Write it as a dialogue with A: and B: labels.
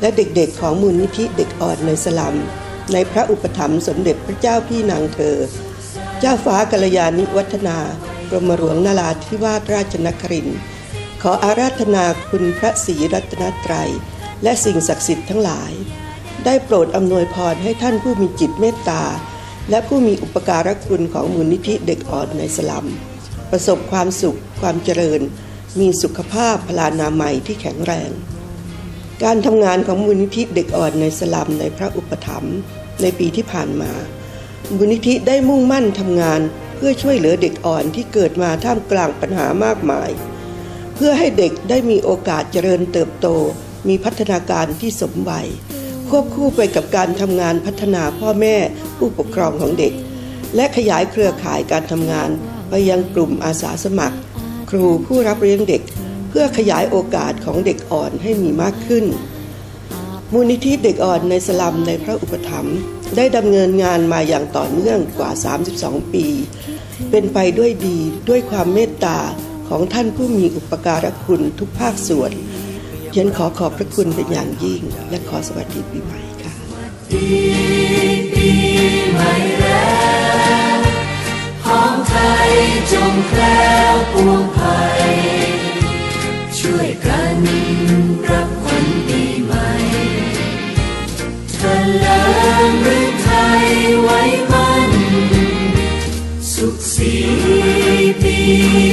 A: และเด็กๆของมูลนิธิเด็กอ่อนในสลัม ในพระอุปถัมภ์สมเด็จพระเจ้าพี่นางเธอ เจ้าฟ้ากัลยาณิวัฒนากรมหลวงนาราธิวาสราชนครินขออาราธนาคุณพระศรีรัตนตรัย และสิ่งศักดิ์สิทธิ์ทั้งหลาย ได้โปรดอำนวยพรให้ท่านผู้มีจิตเมตตา และผู้มีอุปการะคุณของมูลนิธิเด็กอ่อนในสลัม ประสบความสุขความเจริญ มีสุขภาพพลานามัยที่แข็งแรง การทำงานของมูลนิธิเด็กอ่อนในสลัมในพระอุปถัมภ์ในปีที่ผ่านมามูลนิธิได้มุ่งมั่นทำงานเพื่อช่วยเหลือเด็กอ่อนที่เกิดมาท่ามกลางปัญหามากมาย เพื่อให้เด็กได้มีโอกาสเจริญเติบโต มีพัฒนาการที่สมวัย ควบคู่ไปกับการทำงานพัฒนาพ่อแม่ผู้ปกครองของเด็ก และขยายเครือข่ายการทำงานไปยังกลุ่มอาสาสมัคร ครูผู้รับเลี้ยงเด็ก เพื่อขยายโอกาสของเด็กอ่อนให้มีมากขึ้น มูลนิธิเด็กอ่อนในสลัมในพระอุปถัมภ์ได้ดำเนินงานมาอย่างต่อเนื่องกว่า 32 ปี เป็นไปด้วยดีด้วยความเมตตาของท่านผู้มีอุปการะคุณทุกภาคส่วนฉันขอขอบพระคุณเป็นอย่างยิ่ง และขอสวัสดีปีใหม่ค่ะ
B: ปีใหม่แล้วของไทยจงแคล้วปวง ไว้มันสุขสีปี